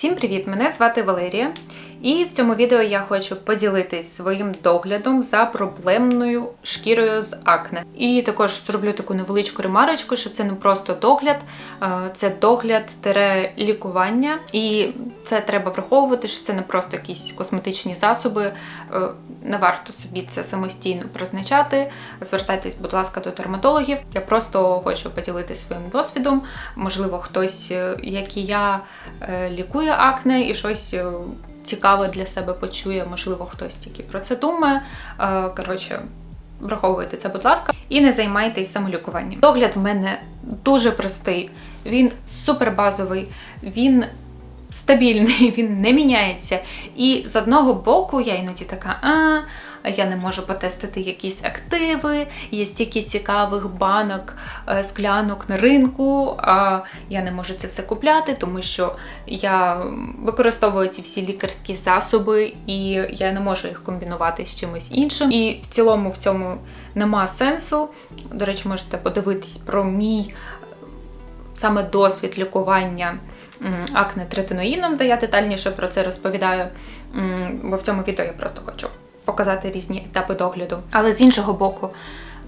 Всім привіт! Мене звати Валерія, і в цьому відео я хочу поділитись своїм доглядом за проблемною шкірою з акне. І також зроблю таку невеличку ремарочку, що це не просто догляд, це догляд тере лікування, і це треба враховувати, що це не просто якісь косметичні засоби. е, Не варто собі це самостійно призначати. Звертайтесь, будь ласка, до дерматологів. Я просто хочу поділитися своїм досвідом. Можливо, хтось, е, як і я, е, лікує акне і щось. Цікаве для себе почує, можливо, хтось тільки про це думає. Е, Коротше, враховуйте це, будь ласка, і не займайтесь самолікуванням. Догляд в мене дуже простий, він супербазовий, він стабільний, він не міняється. І з одного боку я іноді така, а. Я не можу потестити якісь активи, є стільки цікавих банок, е, склянок на ринку. А я не можу це все купляти, тому що я використовую ці всі лікарські засоби, і я не можу їх комбінувати з чимось іншим. І в цілому в цьому нема сенсу. До речі, можете подивитись про мій саме досвід лікування акне третиноїном, де я детальніше про це розповідаю. Бо в цьому відео я просто хочу показати різні етапи догляду. Але з іншого боку,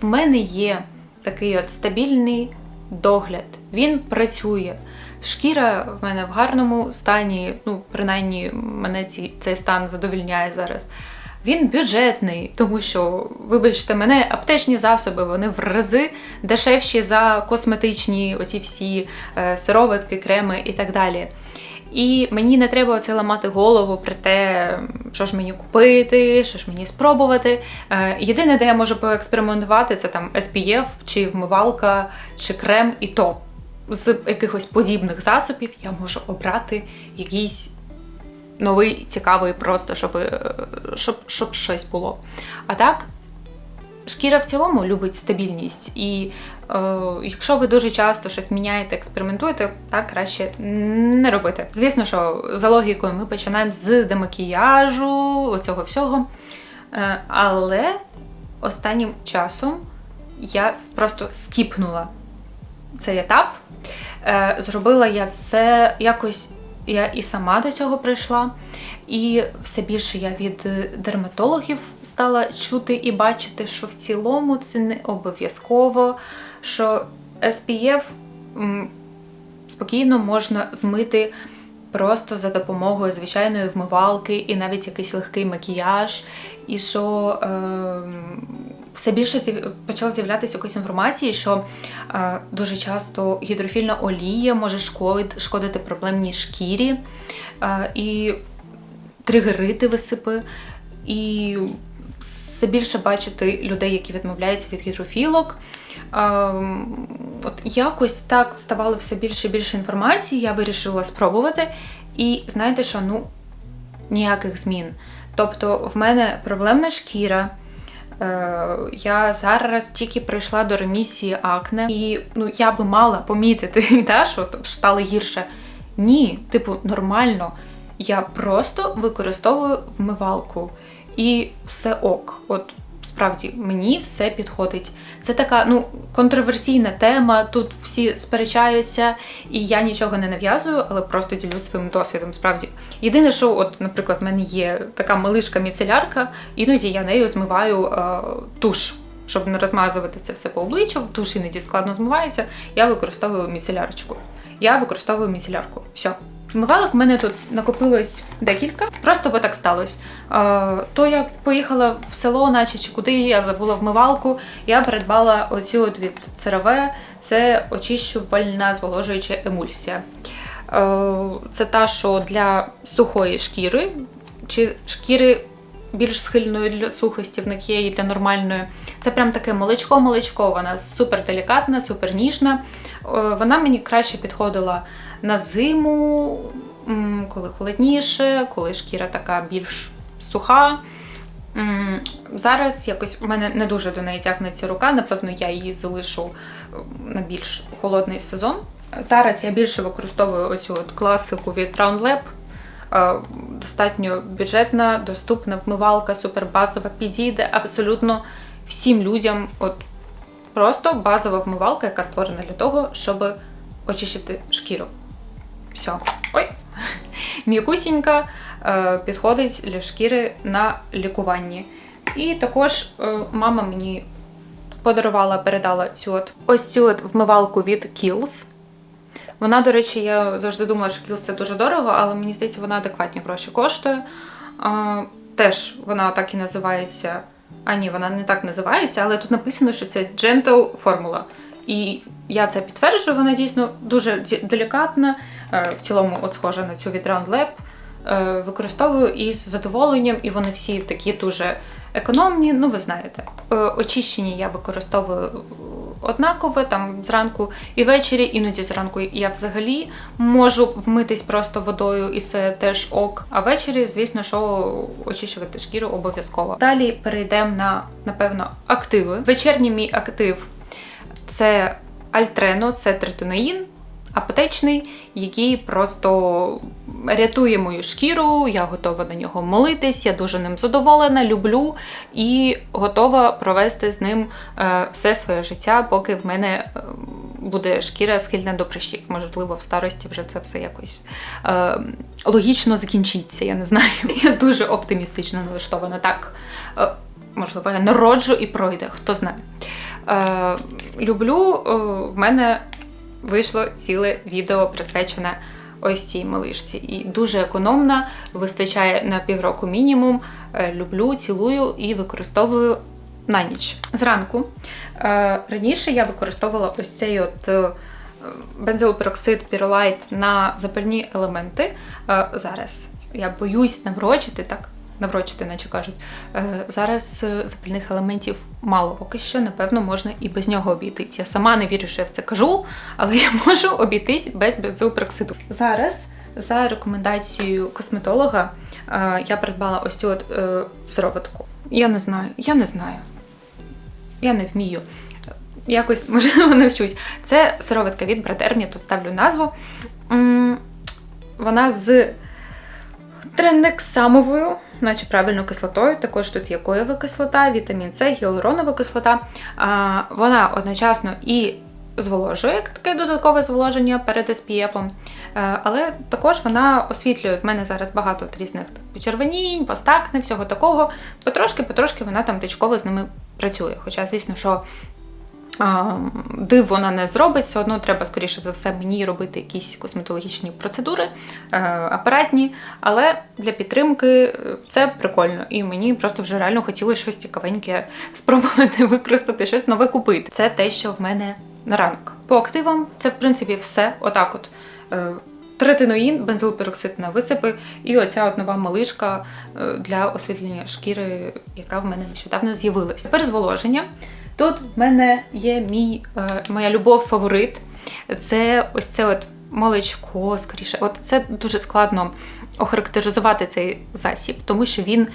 в мене є такий от стабільний догляд. Він працює. Шкіра в мене в гарному стані, ну, принаймні, мене ці, цей стан задовільняє зараз. Він бюджетний, тому що, вибачте мене, аптечні засоби вони в рази дешевші за косметичні, оці всі е, сироватки, креми і так далі. І мені не треба оце ламати голову про те, що ж мені купити, що ж мені спробувати. Е, Єдине, де я можу поекспериментувати, це там SPF, чи вмивалка, чи крем, і то з якихось подібних засобів я можу обрати якийсь новий, цікавий, просто щоб, е, щоб, щоб щось було. А так, шкіра в цілому любить стабільність. І е, якщо ви дуже часто щось міняєте, експериментуєте, так краще не робити. Звісно, що за логікою ми починаємо з демакіяжу, оцього всього. Е, але останнім часом я просто скіпнула цей етап. Е, Зробила я це якось. Я і сама до цього прийшла, і все більше я від дерматологів стала чути і бачити, що в цілому це не обов'язково, що SPF спокійно можна змити просто за допомогою звичайної вмивалки і навіть якийсь легкий макіяж, і що е, все більше почала з'являтися якоїсь інформації, що е, дуже часто гідрофільна олія може шкодити, шкодити проблемній шкірі е, і тригерити висипи. І все більше бачити людей, які відмовляються від гідрофілок. Ем, От якось так ставало все більше і більше інформації, я вирішила спробувати. І знаєте що, ну ніяких змін. Тобто, в мене проблемна шкіра. Е, Я зараз тільки прийшла до ремісії акне, і ну я би мала помітити, та, що стало гірше. Ні, типу, нормально. Я просто використовую вмивалку і все ок. От справді мені все підходить. Це така ну контроверсійна тема. Тут всі сперечаються, і я нічого не нав'язую, але просто ділюсь своїм досвідом. Справді, єдине, що, от, наприклад, в мене є така малишка міцелярка, іноді я нею змиваю е, туш. Щоб не розмазувати це все по обличчю, туш іноді складно змивається, я використовую міцелярочку. Я використовую міцелярку. Все. Вмивалок в мене тут накопилось декілька, просто бо так сталося. Е, то я поїхала в село, наче чи куди я забула вмивалку. Я придбала оцю от від CeraVe, це очищувальна зволожуюча емульсія. Е, це та, що для сухої шкіри, чи шкіри більш схильної для сухості, в них є і для нормальної. Це прям таке молочко-молочко, вона супер делікатна, супер ніжна. Е, Вона мені краще підходила на зиму, коли холодніше, коли шкіра така більш суха. Зараз якось в мене не дуже до неї тягнеться рука, напевно, я її залишу е, на більш холодний сезон. Зараз я більше використовую оцю от класику від Round Lab. Е, Достатньо бюджетна, доступна вмивалка, супербазова, підійде абсолютно всім людям. От просто базова вмивалка, яка створена для того, щоб очистити шкіру. Все. Ой. м'якусінька, е, підходить для шкіри на лікуванні. І також е, мама мені подарувала, передала цю от ось цю от вмивалку від Kiehl's. Вона, до речі, я завжди думала, що Kiehl's це дуже дорого, але мені здається, вона адекватні гроші коштує. Теж вона так і називається. А ні, вона не так називається, але тут написано, що це Gentle формула. І я це підтверджую, вона дійсно дуже делікатна. Е, В цілому, от схожа на цю від Round Lab. Е, Використовую із задоволенням, і вони всі такі дуже економні. Ну, ви знаєте, Е, очищені я використовую е, однаково там зранку і ввечері, іноді зранку я взагалі можу вмитись просто водою, і це теж ок. А ввечері, звісно, що очищувати шкіру обов'язково. Далі перейдемо на напевно активи. Вечірній мій актив це альтрено, це третиноїн. Аптечний, який просто рятує мою шкіру, я готова на нього молитись, я дуже ним задоволена, люблю і готова провести з ним е, все своє життя, поки в мене е, буде шкіра схильна до прищів. Можливо, в старості вже це все якось е, логічно закінчиться. Я не знаю. Я дуже оптимістично налаштована. Так, е, можливо, я народжу і пройде, хто знає. Е, люблю, е, в мене вийшло ціле відео присвячене ось цій малишці. І дуже економна, вистачає на півроку мінімум. Е, Люблю, цілую і використовую на ніч. Зранку е, раніше я використовувала ось цей от. е, Бензилпероксид Піролайт на запальні елементи. Зараз я боюсь наврочити так. Наврочити, наче кажуть. Е, Зараз е, запальних елементів мало поки що, напевно, можна і без нього обійтись. Я сама не вірю, що я в це кажу, але я можу обійтись без бензилпероксиду. Зараз, за рекомендацією косметолога, е, я придбала ось цю от е, сироватку. Я не знаю, я не знаю. Я не вмію. Якось, можливо, навчусь. Це сироватка від Братерні, тут ставлю назву. Вона з тренексамовою, наче правильно кислотою. Також тут є коєва кислота, вітамін С, гіалуронова кислота. А, Вона одночасно і зволожує таке додаткове зволоження перед SPF, е, але також вона освітлює. В мене зараз багато різних почервонінь, постакне, всього такого. Потрошки-потрошки вона там тичково з ними працює. Хоча, звісно, що див вона не зробить, все одно треба, скоріше за все, мені робити якісь косметологічні процедури, е, апаратні, але для підтримки е, це прикольно. І мені просто вже реально хотілося щось цікавеньке спробувати використати, щось нове купити. Це те, що в мене на ранок. По активам це, в принципі, все. Отак от. Е, Третиноїн, бензилпероксид на висипи, і оця от нова малишка для освітлення шкіри, яка в мене нещодавно з'явилася. Тепер зволоження. Тут в мене є мій, е, моя любов фаворит. Це ось це от молочко, скоріше. От це дуже складно охарактеризувати цей засіб, тому що він,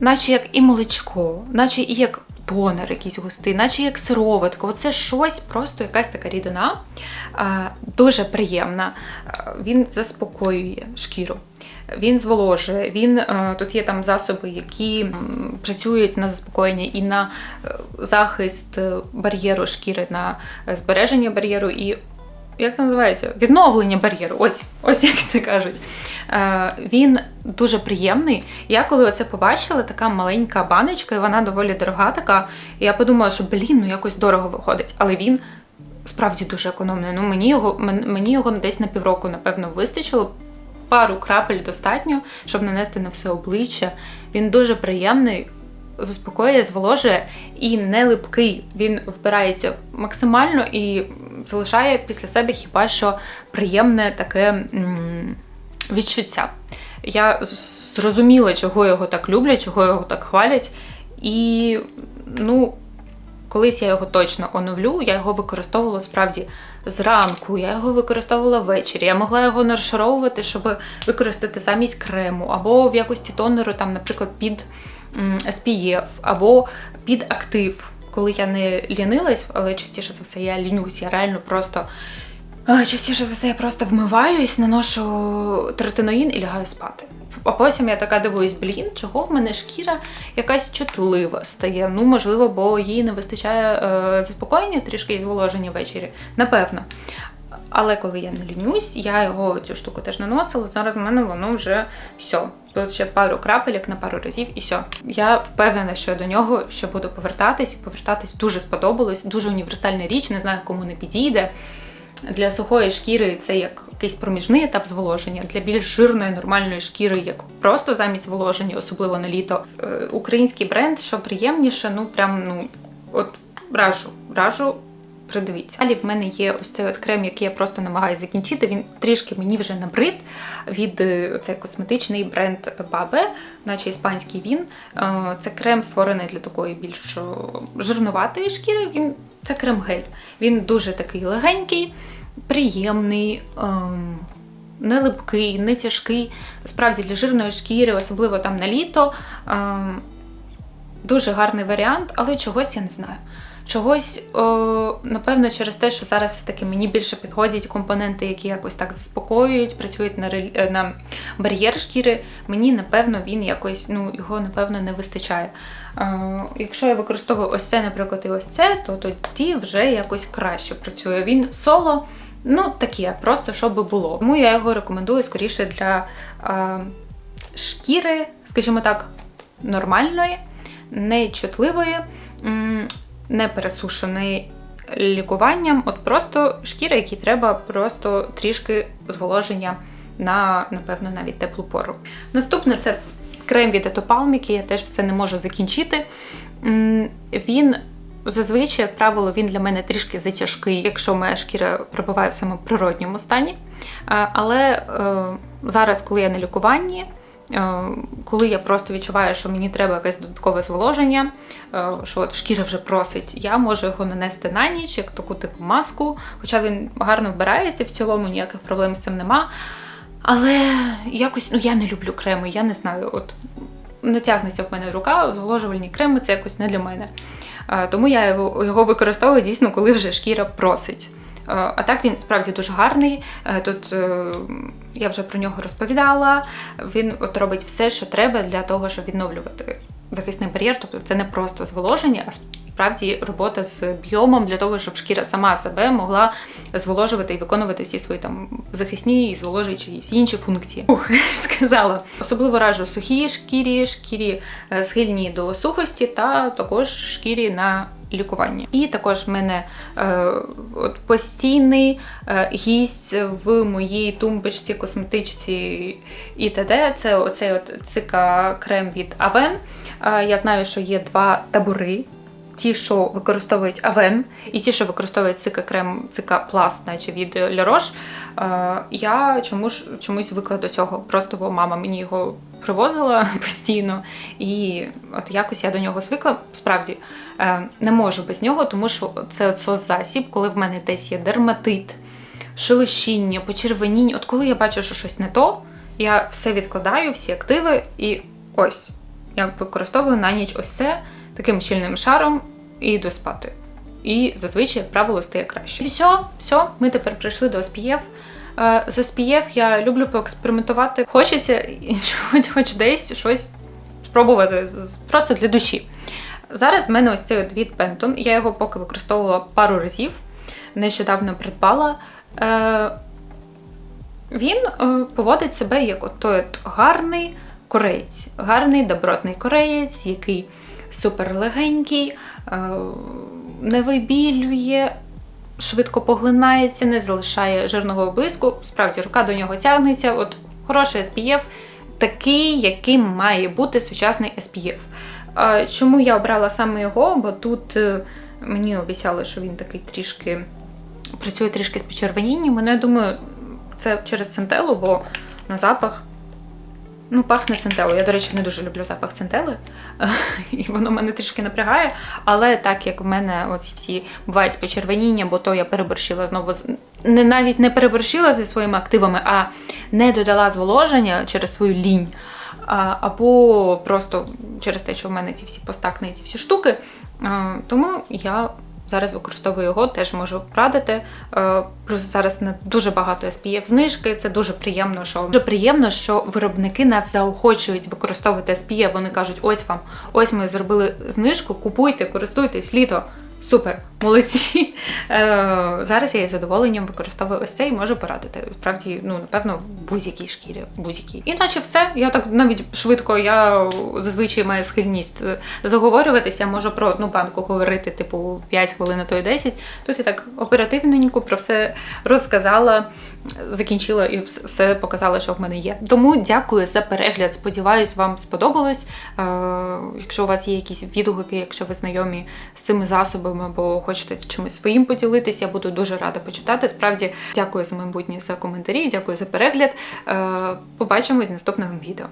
наче як і молочко, наче і як тонер якийсь густий, наче як сироватка. Оце щось, просто якась така рідина, е, дуже приємна. Е, Він заспокоює шкіру. Він зволожує, він е, тут є там засоби, які працюють на заспокоєння і на е, захист е, бар'єру шкіри, на збереження бар'єру і. Як це називається? Відновлення бар'єру. Ось, ось як це кажуть. Е, він дуже приємний. Я коли оце побачила, така маленька баночка, і вона доволі дорога така. Я подумала, що блін, ну якось дорого виходить. Але він справді дуже економний. Ну мені його мені його десь на півроку, напевно, вистачило. Пару крапель достатньо, щоб нанести на все обличчя. Він дуже приємний, заспокоює, зволожує і не липкий. Він вбирається максимально і залишає після себе хіба що приємне таке відчуття. Я зрозуміла, чого його так люблять, чого його так хвалять. І ну, колись я його точно оновлю, я його використовувала справді зранку, я його використовувала ввечері. Я могла його не щоб використати замість крему, або в якості тонеру, там, наприклад, під SPF, або під актив. Коли я не лінилась, але частіше за все я лінюсь, я реально просто. А, Частіше за все я просто вмиваюсь, наношу третиноїн і лягаю спати. А потім я така дивуюсь, блін, чого в мене шкіра якась чутлива стає. Ну, можливо, бо їй не вистачає е, заспокоєння трішки і зволоження ввечері. Напевно. Але коли я не лінюсь, я його цю штуку теж наносила. Зараз в мене воно вже все. Тут ще пару крапелек на пару разів і все. Я впевнена, що я до нього ще буду повертатись. Повертатись дуже сподобалось. Дуже універсальна річ, не знаю, кому не підійде. Для сухої шкіри це як якийсь проміжний етап зволоження. Для більш жирної, нормальної шкіри, як просто замість зволоження, особливо на літо. Е, Український бренд, що приємніше, ну прям ну от раджу, раджу. Придивіться. Далі в мене є ось цей от крем, який я просто намагаюся закінчити. Він трішки мені вже набрид від е, цей косметичний бренд Бабе, наче іспанський він. Е, Це крем створений для такої більш жирнуватої шкіри. Він це крем-гель. Він дуже такий легенький, приємний. ем, Не липкий, не тяжкий. Справді для жирної шкіри, особливо там на літо. ем, Дуже гарний варіант, але чогось я не знаю. Чогось, о, напевно, через те, що зараз все-таки мені більше підходять компоненти, які якось так заспокоюють, працюють на е, на бар'єр шкіри. Мені, напевно, він якось, ну, його, напевно, не вистачає. Е, якщо я використовую ось це, наприклад, і ось це, то тоді вже якось краще працює. Він соло, ну, таке, просто щоб було. Тому я його рекомендую скоріше для е, шкіри, скажімо так, нормальної, не чутливої, м, не пересушеної лікуванням, от просто шкіра, якій треба просто трішки зволоження на, напевно, навіть теплу пору. Наступне це крем від який я теж це не можу закінчити. Він зазвичай, як правило, він для мене трішки затяжкий, якщо моя шкіра перебуває в самому природньому стані. Е, Але е, зараз, коли я на лікуванні, коли я просто відчуваю, що мені треба якесь додаткове зволоження, е, що от шкіра вже просить, я можу його нанести на ніч, як таку типу маску. Хоча він гарно вбирається в цілому, ніяких проблем з цим нема. Але якось ну я не люблю креми, я не знаю. От не тягнеться в мене рука, зволожувальні креми це якось не для мене. Е, Тому я його використовую дійсно, коли вже шкіра просить. Е, А так він справді дуже гарний. Е, Тут е, я вже про нього розповідала. Він от робить все, що треба для того, щоб відновлювати захисний бар'єр. Тобто це не просто зволоження, а справді робота з біомом для того, щоб шкіра сама себе могла зволожувати і виконувати всі свої там захисні і зволожуючі і всі інші функції. Ух, сказала. Особливо раджу сухій шкірі, шкірі схильні до сухості, та також шкірі на лікування. І також в мене е, от постійний е, гість в моїй тумбочці, косметичці і т.д. Це оцей от цика крем від Aven. Е, я знаю, що є два табори. Ті, що використовують Авен, і ті, що використовують цика крем, цика пласт, наче від Roche, е, я чомусь, чомусь викла до цього. Просто бо мама мені його привозила постійно, і от якось я до нього звикла. Справді е, не можу без нього, тому що це соцзасіб, коли в мене десь є дерматит, шелушіння, почервоніння. От коли я бачу, що щось не то, я все відкладаю, всі активи, і ось я використовую на ніч ось це таким щільним шаром і йду спати. І зазвичай, як правило, стає краще. І все, все, ми тепер прийшли до SPF. Е, З я люблю поекспериментувати. Хочеться хоч, десь щось спробувати просто для душі. Зараз в мене ось цей від Pantone. Я його поки використовувала пару разів. Нещодавно придбала. Е, Він е, поводить себе як той гарний кореєць, гарний добротний кореєць, який супер легенький, е, не вибілює, швидко поглинається, не залишає жирного блиску. Справді, рука до нього тягнеться. От хороший SPF, такий, яким має бути сучасний SPF. Чому я обрала саме його? Бо тут е, мені обіцяли, що він такий трішки працює трішки з почервонінням. Ну, я думаю, це через центелу, бо на запах. Ну, пахне центелою. Я, до речі, не дуже люблю запах центели, і воно мене трішки напрягає. Але так як в мене от всі бувають почервоніння, бо то я переборщила знову не навіть не переборщила зі своїми активами, а не додала зволоження через свою лінь. А, або просто через те, що в мене ці всі постакни, ці всі штуки. А, тому я зараз використовую його, теж можу радити. Е, Плюс зараз не дуже багато SPF знижки. Це дуже приємно, що дуже приємно, що виробники нас заохочують використовувати SPF. Вони кажуть, ось вам, ось ми зробили знижку, купуйте, користуйтесь літо. Супер, молодці. Е, зараз я із задоволенням використовую ось це і можу порадити. Справді, ну напевно, будь-якій шкірі, будь-якій. Іначе все. Я так навіть швидко, я зазвичай маю схильність е, заговорюватися. Я можу про одну банку говорити, типу 5 хвилин, а то й 10. Тут я так оперативненько про все розказала, закінчила і все показала, що в мене є. Тому дякую за перегляд. Сподіваюсь, вам сподобалось. Е, якщо у вас є якісь відгуки, якщо ви знайомі з цими засобами або хочете чимось своїм поділитися, я буду дуже рада почитати. Справді дякую за майбутнє за коментарі, дякую за перегляд. Е, побачимось в наступному відео.